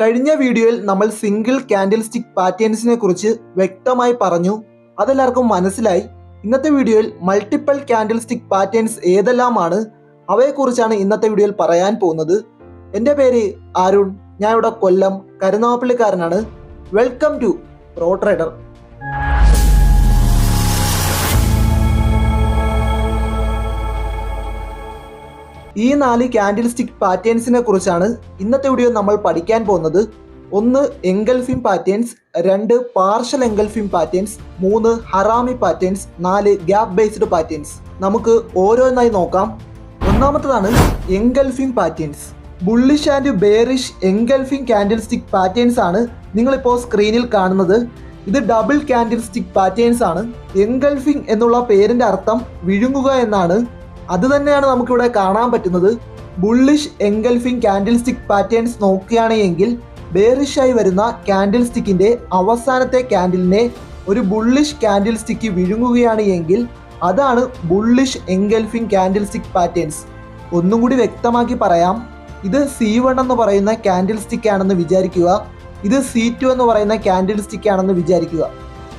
കഴിഞ്ഞ വീഡിയോയിൽ നമ്മൾ സിംഗിൾ കാൻഡിൽ സ്റ്റിക്ക് പാറ്റേൺസിനെ കുറിച്ച് വ്യക്തമായി പറഞ്ഞു. അതെല്ലാവർക്കും മനസ്സിലായി. ഇന്നത്തെ വീഡിയോയിൽ മൾട്ടിപ്പിൾ കാൻഡിൽ സ്റ്റിക്ക് പാറ്റേൺസ് ഏതെല്ലാമാണ് അവയെക്കുറിച്ചാണ് ഇന്നത്തെ വീഡിയോയിൽ പറയാൻ പോകുന്നത്. എന്റെ പേര് അരുൺ. ഞാൻ ഇവിടെ കൊല്ലം കരുനാപ്പള്ളിക്കാരനാണ് വെൽക്കം ടു പ്രോ ട്രേഡർ ഈ നാല് കാൻഡിൽ സ്റ്റിക്ക് പാറ്റേൺസിനെ കുറിച്ചാണ് ഇന്നത്തെ വീഡിയോ നമ്മൾ പഠിക്കാൻ പോകുന്നത്. ഒന്ന് എങ്കൽഫിം പാറ്റേൺസ് രണ്ട് പാർഷ്യൽ എങ്കൽഫിം പാറ്റേൺസ് മൂന്ന് ഹറാമി പാറ്റേൺസ് നാല് ഗ്യാപ്പ് ബേസ്ഡ് പാറ്റേൺസ് നമുക്ക് ഓരോന്നായി നോക്കാം. ഒന്നാമത്തതാണ് engulfing patterns bullish and bearish engulfing candle stick patterns ആണ് നിങ്ങളിപ്പോൾ സ്ക്രീനിൽ കാണുന്നത്. ഇത് ഡബിൾ കാൻഡിൽ സ്റ്റിക്ക് പാറ്റേൺസ് ആണ്. എങ്കൽഫിംഗ് എന്നുള്ള പേരിന്റെ അർത്ഥം വിഴുങ്ങുക എന്നാണ്. അത് തന്നെയാണ് നമുക്കിവിടെ കാണാൻ പറ്റുന്നത്. Bullish engulfing candle stick patterns നോക്കുകയാണെങ്കിൽ ബേറിഷായി വരുന്ന കാൻഡിൽ സ്റ്റിക്കിന്റെ അവസാനത്തെ കാൻഡിലിനെ ഒരു ബുള്ളിഷ് കാൻഡിൽ സ്റ്റിക്ക് വിഴുങ്ങുകയാണ് എങ്കിൽ അതാണ് bullish engulfing candle stick patterns ഒന്നും കൂടി വ്യക്തമാക്കി പറയാം. ഇത് സി വൺ എന്ന് പറയുന്ന കാൻഡിൽ സ്റ്റിക്ക് ആണെന്ന് വിചാരിക്കുക. ഇത് സി ടു എന്ന് പറയുന്ന കാൻഡിൽ സ്റ്റിക്ക് ആണെന്ന് വിചാരിക്കുക.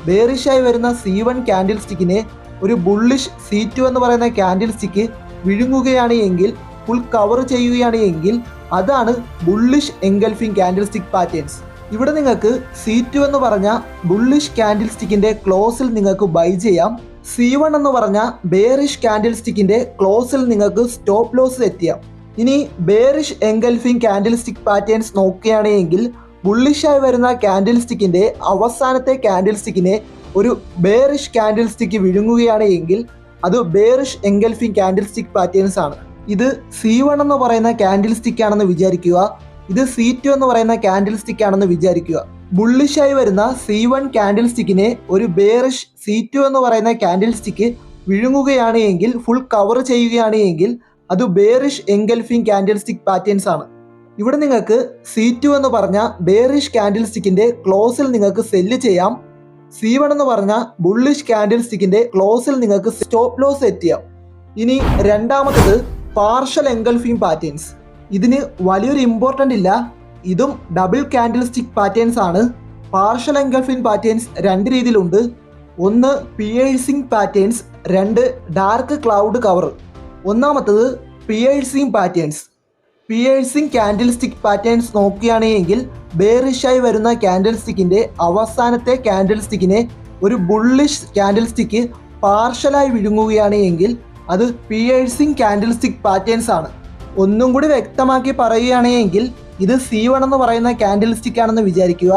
ബേറിഷായി വരുന്ന സി വൺ കാൻഡിൽ സ്റ്റിക്കിനെ ഒരു ബുള്ളിഷ് സി ടു എന്ന് പറയുന്ന ക്യാൻഡിൽ സ്റ്റിക്ക് വിഴുങ്ങുകയാണ് എങ്കിൽ ഫുൾ കവർ ചെയ്യുകയാണ് എങ്കിൽ അതാണ് bullish engulfing candle stick patterns ഇവിടെ നിങ്ങൾക്ക് സി ടു എന്ന് പറഞ്ഞ ബുള്ളിഷ് ക്യാൻഡിൽ സ്റ്റിക്കിന്റെ ക്ലോസിൽ നിങ്ങൾക്ക് ബൈ ചെയ്യാം. സി വൺ എന്ന് പറഞ്ഞ ബേറിഷ് ക്യാൻഡിൽ സ്റ്റിക്കിന്റെ ക്ലോസിൽ നിങ്ങൾക്ക് സ്റ്റോപ്പ് ലോസ് സെറ്റ് ചെയ്യാം ഇനി bearish engulfing candle stick patterns നോക്കുകയാണെങ്കിൽ ബുള്ളിഷായി വരുന്ന ക്യാൻഡിൽ സ്റ്റിക്കിന്റെ അവസാനത്തെ ക്യാൻഡിൽ സ്റ്റിക്കിനെ ഒരു ബേറിഷ് കാൻഡിൽ സ്റ്റിക്ക് വിഴുങ്ങുകയാണ് എങ്കിൽ അത് bearish engulfing candle stick patterns ആണ്. ഇത് സി വൺ എന്ന് പറയുന്ന കാൻഡിൽ സ്റ്റിക്ക് ആണെന്ന് വിചാരിക്കുക. ഇത് സി ടു എന്ന് പറയുന്ന കാൻഡിൽ സ്റ്റിക്ക് ആണെന്ന് വിചാരിക്കുക. ബുള്ളിഷായി വരുന്ന സി വൺ കാൻഡിൽ സ്റ്റിക്കിനെ ഒരു ബേറിഷ് സി ടു എന്ന് പറയുന്ന കാൻഡിൽ സ്റ്റിക്ക് വിഴുങ്ങുകയാണ് എങ്കിൽ ഫുൾ കവർ ചെയ്യുകയാണ് എങ്കിൽ അത് bearish engulfing candle stick patterns ആണ്. ഇവിടെ നിങ്ങൾക്ക് സി ടു എന്ന് പറഞ്ഞ ബേറിഷ് കാൻഡിൽ സ്റ്റിക്കിന്റെ ക്ലോസിൽ നിങ്ങൾക്ക് സെല്ല് ചെയ്യാം. സി വൺ എന്ന് പറഞ്ഞ ബുള്ളിഷ് കാൻഡിൽ സ്റ്റിക്കിന്റെ ക്ലോസിൽ നിങ്ങൾക്ക് സ്റ്റോപ്പ് ലോസ് സെറ്റ് ചെയ്യാം. ഇനി രണ്ടാമത്തത് പാർഷ്യൽ എൻഗൾഫിംഗ് പാറ്റേൺസ് ഇതിന് വലിയൊരു ഇമ്പോർട്ടന്റ് ഇല്ല. ഇതും ഡബിൾ കാൻഡിൽ സ്റ്റിക് പാറ്റേൺസ് ആണ്. പാർഷ്യൽ എൻഗൾഫിംഗ് പാറ്റേൺസ് രണ്ട് രീതിയിലുണ്ട്. ഒന്ന് പിയേഴ്സിംഗ് പാറ്റേൺസ് രണ്ട് ഡാർക്ക് ക്ലൗഡ് കവർ ഒന്നാമത്തത് piercing patterns piercing candle stick patterns നോക്കുകയാണെങ്കിൽ ബേറിഷായി വരുന്ന കാൻഡിൽ സ്റ്റിക്കിന്റെ അവസാനത്തെ കാൻഡിൽ സ്റ്റിക്കിനെ ഒരു ബുള്ളിഷ് കാൻഡിൽ സ്റ്റിക്ക് പാർഷ്യലായി വിഴുങ്ങുകയാണ് എങ്കിൽ അത് പിയേഴ്സിംഗ് കാൻഡിൽ സ്റ്റിക്ക് പാറ്റേൺസ് ആണ്. ഒന്നും കൂടി വ്യക്തമാക്കി പറയുകയാണെങ്കിൽ ഇത് സി വൺ എന്ന് പറയുന്ന കാൻഡിൽ സ്റ്റിക്ക് ആണെന്ന് വിചാരിക്കുക.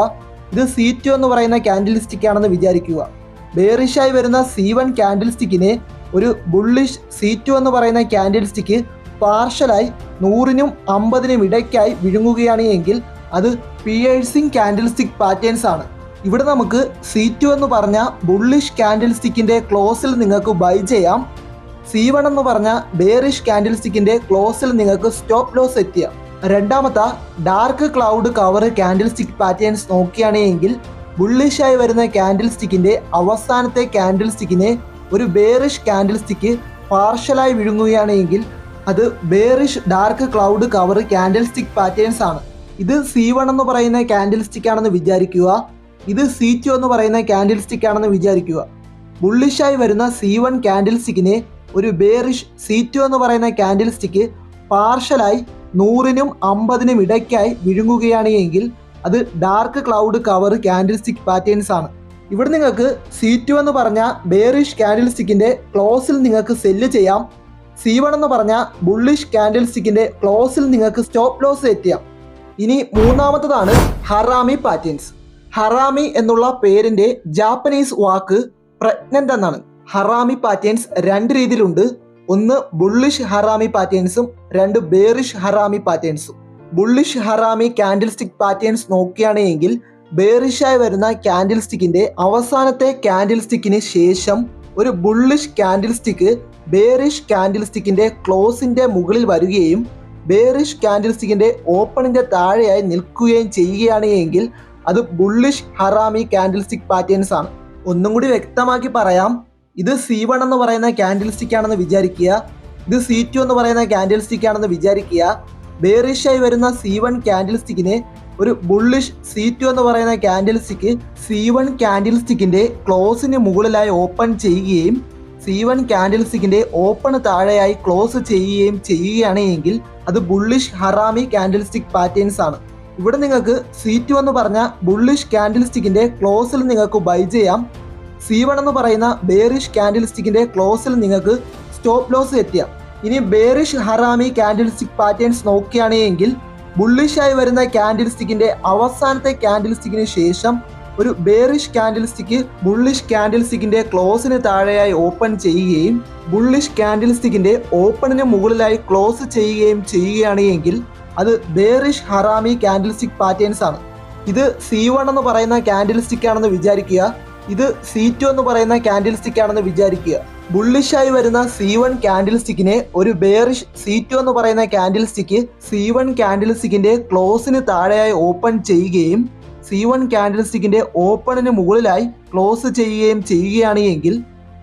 ഇത് സി ടു എന്ന് പറയുന്ന കാൻഡിൽ സ്റ്റിക്ക് ആണെന്ന് വിചാരിക്കുക. ബേറിഷായി വരുന്ന സി വൺ കാൻഡിൽ സ്റ്റിക്കിനെ ഒരു ബുള്ളിഷ് സി ടു എന്ന് പറയുന്ന കാൻഡിൽ സ്റ്റിക്ക് പാർഷ്യലായി നൂറിനും അമ്പതിനും ഇടയ്ക്കായി വിഴുങ്ങുകയാണ് എങ്കിൽ അത് പിയേഴ്സിംഗ് കാൻഡിൽ സ്റ്റിക്ക് പാറ്റേൺസ് ആണ്. ഇവിടെ നമുക്ക് സി ടു എന്ന് പറഞ്ഞ ബുള്ളിഷ് കാൻഡിൽ സ്റ്റിക്കിന്റെ ക്ലോസിൽ നിങ്ങൾക്ക് ബൈ ചെയ്യാം. സി വൺ എന്ന് പറഞ്ഞ ബേറിഷ് കാൻഡിൽ സ്റ്റിക്കിന്റെ ക്ലോസിൽ നിങ്ങൾക്ക് സ്റ്റോപ്പ് ലോസ് സെറ്റ് ചെയ്യാം. രണ്ടാമത്തെ dark cloud cover candle stick patterns നോക്കുകയാണെങ്കിൽ ബുള്ളിഷായി വരുന്ന കാൻഡിൽ സ്റ്റിക്കിന്റെ അവസാനത്തെ കാൻഡിൽ സ്റ്റിക്കിനെ ഒരു ബേറിഷ് കാൻഡിൽ സ്റ്റിക്ക് പാർഷ്യലായി വിഴുങ്ങുകയാണെങ്കിൽ അത് bearish dark cloud cover candle stick patterns ആണ്. ഇത് സി വൺ എന്ന് പറയുന്ന കാൻഡിൽ സ്റ്റിക്ക് ആണെന്ന് വിചാരിക്കുക. ഇത് സി ടു എന്ന് പറയുന്ന കാൻഡിൽ സ്റ്റിക്ക് ആണെന്ന് വിചാരിക്കുക. ബുള്ളിഷായി വരുന്ന സി വൺ കാൻഡിൽ സ്റ്റിക്കിനെ ഒരു ബേറിഷ് സി ടു എന്ന് പറയുന്ന കാൻഡിൽ സ്റ്റിക്ക് പാർഷ്യലായി നൂറിനും അമ്പതിനും ഇടയ്ക്കായി വിഴുങ്ങുകയാണ് എങ്കിൽ അത് dark cloud cover candle stick patterns ആണ്. ഇവിടെ നിങ്ങൾക്ക് സി ടു എന്ന് പറഞ്ഞ ബേറിഷ് കാൻഡിൽ സ്റ്റിക്കിന്റെ ക്ലോസിൽ നിങ്ങൾക്ക് സെല്ല് ചെയ്യാം. സി വൺ എന്ന് പറഞ്ഞ ബുള്ളിഷ് കാൻഡിൽ സ്റ്റിക്കിന്റെ ക്ലോസിൽ നിങ്ങൾക്ക് സ്റ്റോപ്പ് ലോസ് എത്തിയാം ഇനി മൂന്നാമത്തതാണ് ഹറാമി പാറ്റേൺസ് ഹറാമി എന്നുള്ള പേരിന്റെ ജാപ്പനീസ് വാക്ക് പ്രഗ്നന്റ് എന്നാണ്. ഹറാമി പാറ്റേൺസ് രണ്ട് രീതിയിലുണ്ട്. ഒന്ന് ബുള്ളിഷ് ഹറാമി പാറ്റേൺസും രണ്ട് bearish harami പാറ്റേൺസും bullish harami candle stick patterns നോക്കുകയാണെങ്കിൽ ബേറിഷായി വരുന്ന കാൻഡിൽ സ്റ്റിക്കിന്റെ അവസാനത്തെ കാൻഡിൽ സ്റ്റിക്കിന് ശേഷം ഒരു bullish candle stick bearish candle സ്റ്റിക്കിന്റെ ക്ലോസിന്റെ മുകളിൽ വരികയും ബേറിഷ് കാൻഡിൽ സ്റ്റിക്കിന്റെ ഓപ്പണിന്റെ താഴെയായി നിൽക്കുകയും ചെയ്യുകയാണ് എങ്കിൽ അത് bullish harami candle stick patterns ആണ്. ഒന്നും കൂടി വ്യക്തമാക്കി പറയാം. ഇത് സി വൺ എന്ന് പറയുന്ന കാൻഡിൽ സ്റ്റിക്ക് ആണെന്ന് വിചാരിക്കുക. ഇത് സി ടു എന്ന് പറയുന്ന കാൻഡിൽ സ്റ്റിക്ക് ആണെന്ന് വിചാരിക്കുക. ബേറിഷായി വരുന്ന സി വൺ കാൻഡിൽ സ്റ്റിക്കിനെ ഒരു ബുള്ളിഷ് സി ടു എന്ന് പറയുന്ന candle stick C one candle സ്റ്റിക്കിന്റെ ക്ലോസിന് മുകളിലായി ഓപ്പൺ ചെയ്യുകയും സി വൺ ക്യാൻഡിൽ സ്റ്റിക്കിന്റെ ഓപ്പൺ താഴെയായി ക്ലോസ് ചെയ്യുകയും ചെയ്യുകയാണ് എങ്കിൽ അത് bullish harami candle stick patterns ആണ്. ഇവിടെ നിങ്ങൾക്ക് സി ടു എന്ന് പറഞ്ഞ ബുള്ളിഷ് ക്യാൻഡിൽ സ്റ്റിക്കിന്റെ ക്ലോസിൽ നിങ്ങൾക്ക് ബൈ ചെയ്യാം. സി വൺ എന്ന് പറയുന്ന ബേറിഷ് ക്യാൻഡിൽ സ്റ്റിക്കിന്റെ ക്ലോസിൽ നിങ്ങൾക്ക് സ്റ്റോപ്പ് ലോസ് എത്തിയാം ഇനി bearish harami candle stick patterns നോക്കുകയാണെങ്കിൽ ബുള്ളിഷായി വരുന്ന ക്യാൻഡിൽ സ്റ്റിക്കിന്റെ അവസാനത്തെ ക്യാൻഡിൽ സ്റ്റിക്കിന് ശേഷം ഒരു bearish candle stick bullish candle സ്റ്റിക്കിന്റെ ക്ലോസിന് താഴെയായി ഓപ്പൺ ചെയ്യുകയും ബുള്ളിഷ് ക്യാൻഡിൽ സ്റ്റിക്കിന്റെ ഓപ്പണിന് മുകളിലായി ക്ലോസ് ചെയ്യുകയും ചെയ്യുകയാണ് എങ്കിൽ അത് bearish harami candle stick patterns ആണ്. ഇത് സി വൺ എന്ന് പറയുന്ന ക്യാൻഡിൽ സ്റ്റിക്ക് ആണെന്ന് വിചാരിക്കുക. ഇത് സി ടു എന്ന് പറയുന്ന ക്യാൻഡിൽ സ്റ്റിക്ക് ആണെന്ന് വിചാരിക്കുക. ബുള്ളിഷായി വരുന്ന സി വൺ ക്യാൻഡിൽ സ്റ്റിക്കിനെ ഒരു ബേറിഷ് സി ടു എന്ന് പറയുന്ന candle stick C one candle സ്റ്റിക്കിന്റെ ക്ലോസിന് താഴെയായി ഓപ്പൺ ചെയ്യുകയും സി വൺ ക്യാൻഡിൽ സ്റ്റിക്കിന്റെ ഓപ്പണിന് മുകളിലായി ക്ലോസ് ചെയ്യുകയും ചെയ്യുകയാണ് എങ്കിൽ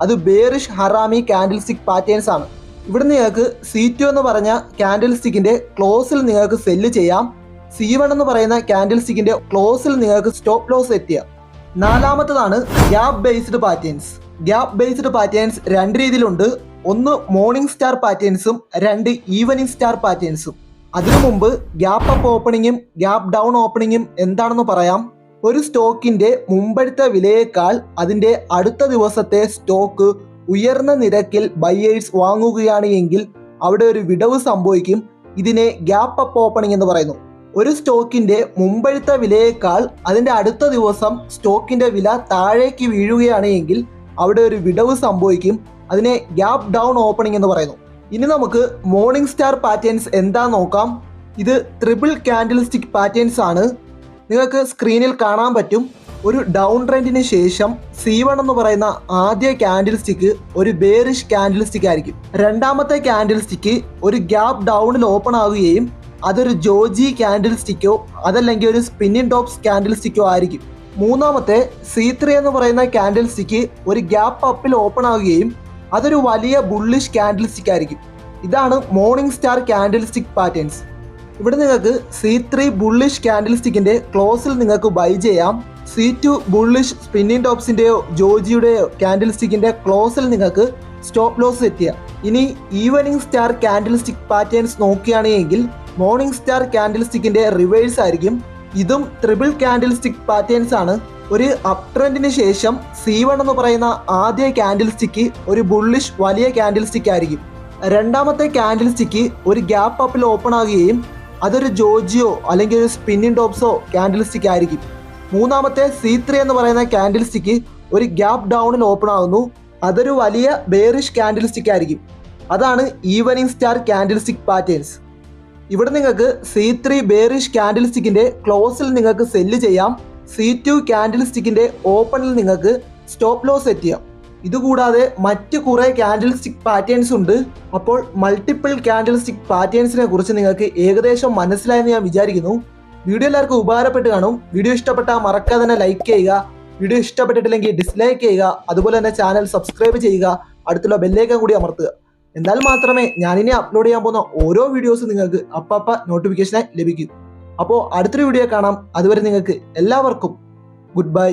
അത് bearish harami candle stick patterns ആണ്. ഇവിടെ നിങ്ങൾക്ക് സി ടു എന്ന് പറഞ്ഞ ക്യാൻഡിൽ സ്റ്റിക്കിന്റെ ക്ലോസിൽ നിങ്ങൾക്ക് സെല്ല് ചെയ്യാം. സി വൺ എന്ന് പറയുന്ന ക്യാൻഡിൽ സ്റ്റിക്കിന്റെ ക്ലോസിൽ നിങ്ങൾക്ക് സ്റ്റോപ്പ് ലോസ് സെറ്റ് ചെയ്യാം നാലാമത്തതാണ് gap based patterns gap based patterns രണ്ട് രീതിയിലുണ്ട്. ഒന്ന് മോർണിംഗ് സ്റ്റാർ പാറ്റേൺസും രണ്ട് ഈവനിങ് സ്റ്റാർ പാറ്റേൺസും അതിനു മുമ്പ് ഗ്യാപ്പ് അപ്പ് ഓപ്പണിങ്ങും ഗ്യാപ്പ് ഡൗൺ ഓപ്പണിങ്ങും എന്താണെന്ന് പറയാം? ഒരു സ്റ്റോക്കിന്റെ മുമ്പഴുത്ത വിലയേക്കാൾ അതിന്റെ അടുത്ത ദിവസത്തെ സ്റ്റോക്ക് ഉയർന്ന നിരക്കിൽ ബയ്യേഴ്സ് വാങ്ങുകയാണ് എങ്കിൽ അവിടെ ഒരു വിടവ് സംഭവിക്കും. ഇതിനെ ഗ്യാപ്പ് അപ്പ് ഓപ്പണിംഗ് എന്ന് പറയുന്നു. ഒരു സ്റ്റോക്കിന്റെ മുമ്പഴുത്ത വിലയേക്കാൾ അതിന്റെ അടുത്ത ദിവസം സ്റ്റോക്കിന്റെ വില താഴേക്ക് വീഴുകയാണ് എങ്കിൽ അവിടെ ഒരു വിടവ് സംഭവിക്കും. അതിനെ ഗ്യാപ്പ് ഡൗൺ ഓപ്പണിംഗ് എന്ന് പറയുന്നു. ഇനി നമുക്ക് മോർണിംഗ് സ്റ്റാർ പാറ്റേൺസ് എന്താ നോക്കാം? ഇത് ട്രിപ്പിൾ കാൻഡിൽ സ്റ്റിക്ക് പാറ്റേൺസ് ആണ്. നിങ്ങൾക്ക് സ്ക്രീനിൽ കാണാൻ പറ്റും. ഒരു ഡൗൺ ട്രെൻഡിന് ശേഷം സി വൺ എന്ന് പറയുന്ന ആദ്യ ക്യാൻഡിൽ സ്റ്റിക്ക് ഒരു ബേറിഷ് ക്യാൻഡിൽ സ്റ്റിക്ക് ആയിരിക്കും. രണ്ടാമത്തെ ക്യാൻഡിൽ സ്റ്റിക്ക് ഒരു ഗ്യാപ് ഡൗണിൽ ഓപ്പൺ ആവുകയും അതൊരു ജോജി ക്യാൻഡിൽ സ്റ്റിക്കോ അതല്ലെങ്കിൽ ഒരു സ്പിന്നിൻ ടോപ്സ് ക്യാൻഡിൽ സ്റ്റിക്കോ ആയിരിക്കും. മൂന്നാമത്തെ സി ത്രീ എന്ന് പറയുന്ന ക്യാൻഡിൽ സ്റ്റിക്ക് ഒരു ഗ്യാപ്പ് അപ്പിൽ ഓപ്പൺ ആവുകയും അതൊരു വലിയ ബുള്ളിഷ് ക്യാൻഡിൽ സ്റ്റിക്ക് ആയിരിക്കും. ഇതാണ് morning star candle stick patterns ഇവിടെ നിങ്ങൾക്ക് സി ത്രീ ബുള്ളിഷ് ക്യാൻഡിൽ സ്റ്റിക്കിന്റെ ക്ലോസിൽ നിങ്ങൾക്ക് ബൈ ചെയ്യാം. സി ടു ബുള്ളിഷ് സ്പിന്നിംഗ് ടോപ്സിന്റെയോ ജോജിയുടെയോ ക്യാൻഡിൽ സ്റ്റിക്കിന്റെ ക്ലോസിൽ നിങ്ങൾക്ക് സ്റ്റോപ്പ് ലോസ് ചെയ്യാം ഇനി evening star candle stick patterns നോക്കുകയാണെങ്കിൽ മോർണിംഗ് സ്റ്റാർ ക്യാൻഡിൽ സ്റ്റിക്കിന്റെ റിവേഴ്സ് ആയിരിക്കും. ഇതും ട്രിപ്പിൾ ക്യാൻഡിൽ സ്റ്റിക്ക് പാറ്റേൺസ് ആണ്. ഒരു അപ് ട്രെൻഡിന് ശേഷം സി വൺ എന്ന് പറയുന്ന ആദ്യ ക്യാൻഡിൽ സ്റ്റിക്ക് ഒരു ബുള്ളിഷ് വലിയ ക്യാൻഡിൽ സ്റ്റിക്ക് ആയിരിക്കും. രണ്ടാമത്തെ ക്യാൻഡിൽ സ്റ്റിക്ക് ഒരു ഗ്യാപ്പ് അപ്പിൽ ഓപ്പൺ ആകുകയും അതൊരു ജോജിയോ അല്ലെങ്കിൽ ഒരു സ്പിന്നിങ് ടോപ്സോ ക്യാൻഡിൽ സ്റ്റിക്ക് ആയിരിക്കും. മൂന്നാമത്തെ സി ത്രീ എന്ന് പറയുന്ന ക്യാൻഡിൽ സ്റ്റിക്ക് ഒരു ഗ്യാപ്പ് ഡൗണിൽ ഓപ്പൺ ആകുന്നു. അതൊരു വലിയ ബേറിഷ് ക്യാൻഡിൽ സ്റ്റിക്ക് ആയിരിക്കും. അതാണ് evening star candle stick patterns ഇവിടെ നിങ്ങൾക്ക് സി ത്രീ ബേറിഷ് ക്യാൻഡിൽ സ്റ്റിക്കിന്റെ ക്ലോസിൽ നിങ്ങൾക്ക് സെല്ല് ചെയ്യാം. സി ടു ക്യാൻഡിൽ സ്റ്റിക്കിന്റെ ഓപ്പണിൽ നിങ്ങൾക്ക് സ്റ്റോപ്പ് ലോസ് സെറ്റ് ചെയ്യാം ഇതുകൂടാതെ മറ്റ് കുറേ ക്യാൻഡിൽ സ്റ്റിക്ക് പാറ്റേൺസ് ഉണ്ട്. അപ്പോൾ മൾട്ടിപ്പിൾ ക്യാൻഡിൽ സ്റ്റിക്ക് പാറ്റേൺസിനെ കുറിച്ച് നിങ്ങൾക്ക് ഏകദേശം മനസ്സിലായെന്ന് ഞാൻ വിചാരിക്കുന്നു. വീഡിയോ എല്ലാവർക്കും ഉപകാരപ്പെട്ട് കാണും. വീഡിയോ ഇഷ്ടപ്പെട്ടാൽ മറക്കാതെ തന്നെ ലൈക്ക് ചെയ്യുക. വീഡിയോ ഇഷ്ടപ്പെട്ടിട്ടില്ലെങ്കിൽ ഡിസ്ലൈക്ക് ചെയ്യുക. അതുപോലെ തന്നെ ചാനൽ സബ്സ്ക്രൈബ് ചെയ്യുക. അടുത്തുള്ള ബെല്ലേക്കാൻ കൂടി അമർത്തുക. എന്നാൽ മാത്രമേ ഞാനിനി അപ്ലോഡ് ചെയ്യാൻ പോകുന്ന ഓരോ വീഡിയോസും നിങ്ങൾക്ക് അപ്പപ്പ നോട്ടിഫിക്കേഷനായി ലഭിക്കൂ. അപ്പോൾ അടുത്തൊരു വീഡിയോ കാണാം. അതുവരെ നിങ്ങൾക്ക് എല്ലാവർക്കും ഗുഡ് ബൈ